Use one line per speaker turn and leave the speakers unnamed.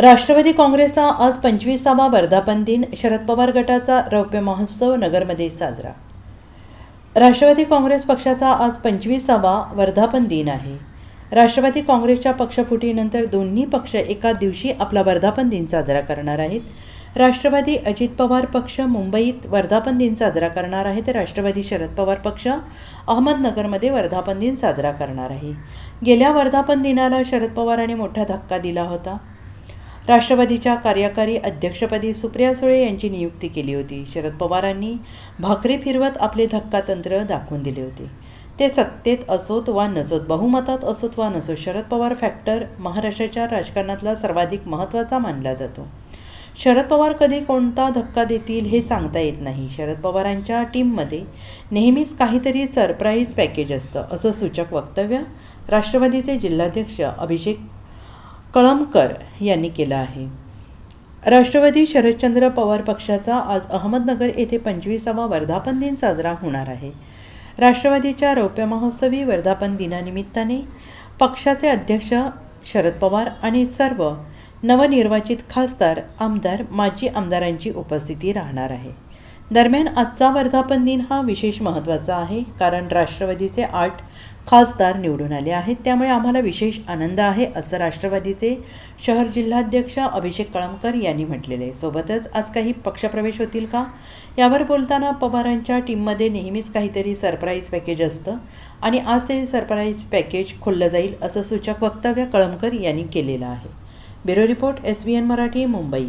राष्ट्रवादी काँग्रेसचा आज पंचवीसावा वर्धापन दिन शरद पवार गटाचा रौप्य महोत्सव नगरमध्ये साजरा. राष्ट्रवादी काँग्रेस पक्षाचा आज पंचवीसावा वर्धापन दिन आहे. राष्ट्रवादी काँग्रेसच्या पक्षफुटीनंतर दोन्ही पक्ष एका दिवशी आपला वर्धापन दिन साजरा करणार आहेत. राष्ट्रवादी अजित पवार पक्ष मुंबईत वर्धापन दिन साजरा करणार आहे तर राष्ट्रवादी शरद पवार पक्ष अहमदनगरमध्ये वर्धापन दिन साजरा करणार आहे. गेल्या वर्धापन दिनाला शरद पवारांनी मोठा धक्का दिला होता. राष्ट्रवादीच्या कार्यकारी अध्यक्षपदी सुप्रिया सुळे यांची नियुक्ती केली होती. शरद पवारांनी भाकरी फिरवत आपले धक्का तंत्र दाखवून दिले होते. ते सत्तेत असोत वा नसोत बहुमतात असोत वा नसोत शरद पवार फॅक्टर महाराष्ट्राच्या राजकारणातला सर्वाधिक महत्त्वाचा मानला जातो. शरद पवार कधी कोणता धक्का देतील हे सांगता येत नाही. शरद पवारांच्या टीममध्ये नेहमीच काहीतरी सरप्राईज पॅकेज असतं असं सूचक वक्तव्य राष्ट्रवादीचे जिल्हाध्यक्ष अभिषेक कळमकर यांनी केलं आहे. राष्ट्रवादी शरदचंद्र पवार पक्षाचा आज अहमदनगर येथे पंचवीसावा वर्धापन दिन साजरा होणार आहे. राष्ट्रवादीच्या रौप्य महोत्सवी वर्धापन दिनानिमित्ताने पक्षाचे अध्यक्ष शरद पवार आणि सर्व नवनिर्वाचित खासदार आमदार माजी आमदारांची उपस्थिती राहणार आहे. दरम्यान आजचा वर्धापन दिन हा विशेष महत्त्वाचा आहे कारण राष्ट्रवादीचे आठ खासदार निवडून आले आहेत. त्यामुळे आम्हाला विशेष आनंद आहे असं राष्ट्रवादीचे शहर जिल्हाध्यक्ष अभिषेक कळमकर यांनी म्हटलेले आहे. सोबतच आज काही पक्षप्रवेश होतील का? यावर बोलताना पवारांच्या टीममध्ये नेहमीच काहीतरी सरप्राईज पॅकेज असतं आणि आज ते सरप्राईज पॅकेज खोललं जाईल असं सूचक वक्तव्य कळमकर यांनी केलेलं आहे. Bureau report S B N Marathi Mumbai.